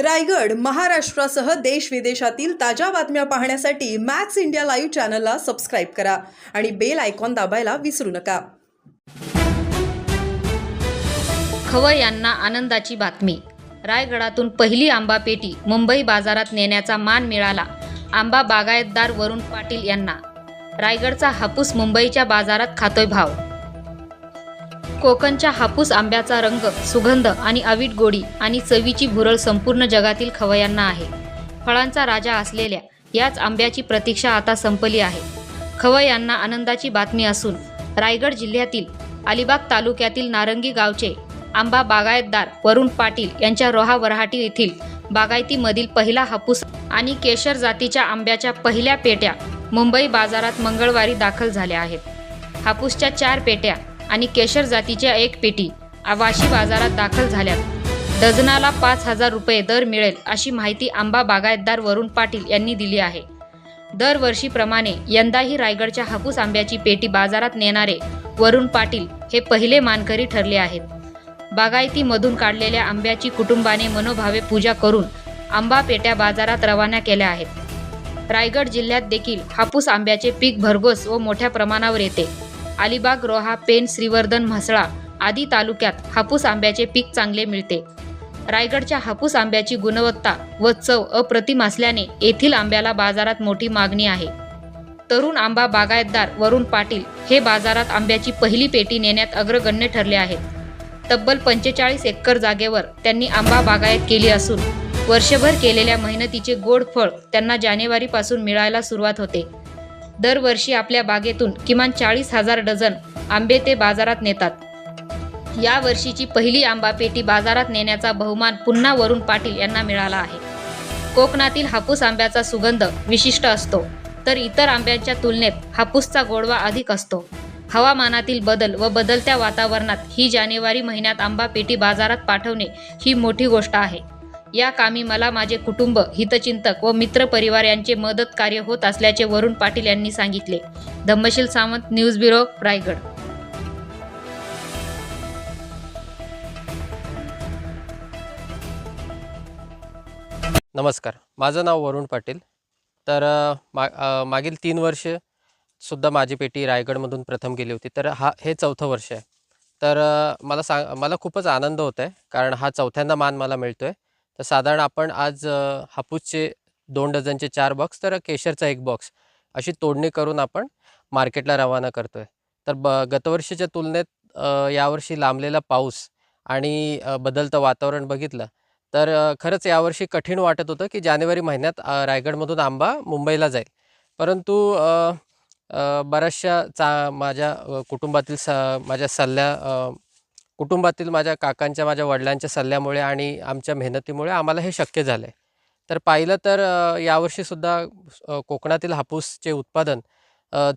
रायगड महाराष्ट्रासह देश विदेशातील ताज्या बातम्या पाहण्यासाठी मॅक्स इंडिया लाईव्ह चॅनलला सबस्क्राईब करा आणि बेल आयकॉन दाबायला विसरू नका. खवय यांना आनंदाची बातमी. रायगडातून पहिली आंबा पेटी मुंबई बाजारात नेण्याचा मान मिळाला आंबा बागायतदार वरुण पाटील यांना. रायगडचा हापूस मुंबईच्या बाजारात खातोय भाव कोकणच्या हापूस आंब्याचा रंग सुगंध आणि अवीट गोडी आणि चवीची भुरळ संपूर्ण जगातील खवयांना आहे. फळांचा राजा असलेल्या याच आंब्याची प्रतीक्षा आता संपली आहे. खवयांना आनंदाची बातमी असून रायगड जिल्ह्यातील अलिबाग तालुक्यातील नारंगी गावचे आंबा बागायतदार वरुण पाटील यांच्या रोहा वरहाटी येथील बागायतीमधील पहिला हापूस आणि केशर जातीच्या आंब्याच्या पहिल्या पेट्या मुंबई बाजारात मंगळवारी दाखल झाल्या आहेत. हापूसच्या चार पेट्या आणि केशर जातीच्या एक पेटी वाशी बाजारात दाखल झाल्यात. डझनाला पाच हजार रुपये दर मिळेल अशी माहिती आंबा बागायतदार वरुण पाटील यांनी दिली आहे. दरवर्षीप्रमाणे यंदाही रायगडच्या हापूस आंब्याची पेटी बाजारात नेणारे वरुण पाटील हे पहिले मानकरी ठरले आहेत. बागायतीमधून काढलेल्या आंब्याची कुटुंबाने मनोभावे पूजा करून आंबा पेट्या बाजारात रवाना केल्या आहेत. रायगड जिल्ह्यात देखील हापूस आंब्याचे पीक भरघोस व मोठ्या प्रमाणावर येते. अलिबाग रोहा पेन श्रीवर्धन म्हसळा आदी तालुक्यात हापूस आंब्याचे पीक चांगले मिळते. रायगडच्या हापूस आंब्याची गुणवत्ता व चव अप्रतिम असल्याने येथील आंब्याला बाजारात मोठी मागणी आहे. तरुण आंबा बागायतदार वरुण पाटील हे बाजारात आंब्याची पहिली पेटी नेण्यात अग्रगण्य ठरले आहेत. तब्बल पंचेचाळीस एकर जागेवर त्यांनी आंबा बागायत केली असून वर्षभर केलेल्या मेहनतीचे गोड फळ त्यांना जानेवारीपासून मिळायला सुरुवात होते. दरवर्षी आपल्या बागेतून किमान चाळीस हजार डझन आंबे ते बाजारात नेतात. या वर्षीची पहिली आंबा पेटी बाजारात नेण्याचा बहुमान पुन्हा वरुण पाटील यांना मिळाला आहे. कोकणातील हापूस आंब्याचा सुगंध विशिष्ट असतो तर इतर आंब्यांच्या तुलनेत हापूसचा गोडवा अधिक असतो. हवामानातील बदल व बदलत्या वातावरणात ही जानेवारी महिन्यात आंबा पेटी बाजारात पाठवणे ही मोठी गोष्ट आहे. या कामी मला माझे कुटुंब हितचिंतक व मित्रपरिवार यांचे मदत कार्य होत असल्याचे वरुण पाटील यांनी सांगितले. Dhammasheel Sawant news bureau Raigad. नमस्कार. माझं नाव वरुण पाटील. तर मा मागील तीन वर्ष सुद्धा माझी पेटी रायगडमधून प्रथम गेली होती. तर हा हे चौथं वर्ष आहे. तर मला सांग मला खूपच आनंद होत आहे कारण हा चौथ्यांदा मान मला मिळतो आहे तर साधारण आपण आज हापूसचे दोन डझनचे चार बॉक्स तर केशरचा एक बॉक्स अशी तोडणी करून आपण मार्केटला रवाना करतो आहे तर ब गतवर्षीच्या तुलनेत यावर्षी लांबलेला पाऊस आणि बदलतं वातावरण बघितलं तर खरंच यावर्षी कठीण वाटत होतं की जानेवारी महिन्यात रायगडमधून आंबा मुंबईला जाईल. परंतु बऱ्याचशा चा माझ्या कुटुंबातील स माझ्या सल्ल्या कुटुंबातील माझ्या काकांच्या माझ्या वडिलांच्या सल्ल्यामुळे आणि आमच्या मेहनतीमुळे आम्हाला हे शक्य झालं आहे तर पाहिलं तर यावर्षीसुद्धा कोकणातील हापूसचे उत्पादन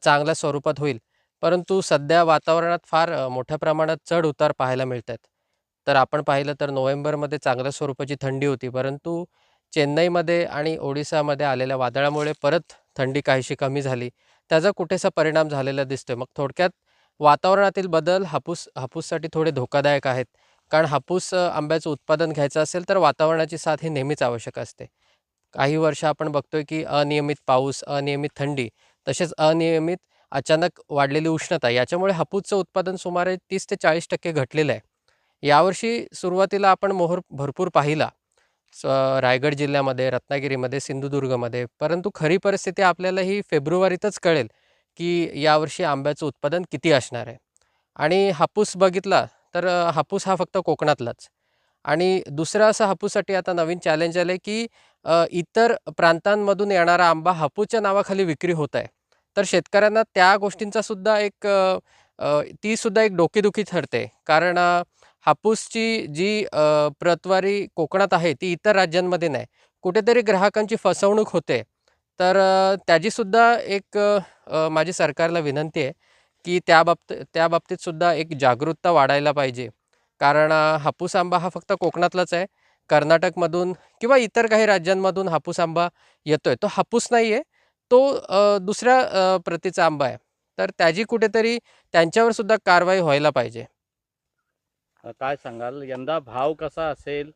चांगल्या स्वरूपात होईल. परंतु सध्या वातावरणात फार मोठ्या प्रमाणात चढ उतार पाहायला मिळत आहेत तर आपण पाहिलं तर नोव्हेंबरमध्ये चांगल्या स्वरूपाची थंडी होती. परंतु चेन्नईमध्ये आणि ओडिसामध्ये आलेल्या वादळामुळे परत थंडी काहीशी कमी झाली. त्याचा कुठेसा परिणाम झालेला दिसतोय. मग थोडक्यात वातावरणातील बदल हापूस हापूससाठी थोडे धोकादायक आहेत. कारण हापूस आंब्याचं उत्पादन घ्यायचं असेल तर वातावरणाची साथ ही नेहमीच आवश्यक असते. काही वर्ष आपण बघतोय की अनियमित पाऊस अनियमित थंडी तसेच अनियमित अचानक वाढलेली उष्णता याच्यामुळे हापूसचं उत्पादन सुमारे तीस ते चाळीस टक्के घटलेलं आहे. यावर्षी सुरुवातीला आपण मोहर भरपूर पाहिला. स रायगड जिल्ह्यामध्ये रत्नागिरीमध्ये सिंधुदुर्गमध्ये. परंतु खरी परिस्थिती आपल्याला ही फेब्रुवारीतच कळेल. की यावर्षी आंब्याचं उत्पादन किती असणार आहे? आणि हापूस बघितला तर हापूस हा फक्त कोकणातलाच. आणि दुसरं असं हापूससाठी आता नवीन चॅलेंज आलं आहे की इतर प्रांतांमधून येणारा आंबा हापूसच्या नावाखाली विक्री होत आहे. तर शेतकऱ्यांना त्या गोष्टींचा सुद्धा एक तीसुद्धा ती सुद्धा एक डोकेदुखी ठरते. कारण हापूसची जी प्रतवारी कोकणात आहे ती इतर राज्यांमध्ये नाही. कुठेतरी ग्राहकांची फसवणूक होते. तर त्याचीसुद्धा एक माझी सरकारला विनंती आहे की त्या बाबत त्या बाबतीतसुद्धा एक जागरूकता वाढायला पाहिजे. कारण हापूस आंबा हा फक्त कोकणातलाच आहे. कर्नाटकमधून किंवा इतर काही राज्यांमधून हापूस आंबा येतो आहे तो हापूस नाही आहे तो दुसऱ्या प्रतीचा आंबा आहे. तर त्याची कुठेतरी त्यांच्यावर सुद्धा कारवाई व्हायला पाहिजे. काय सांगाल? यंदा भाव कसा असेल?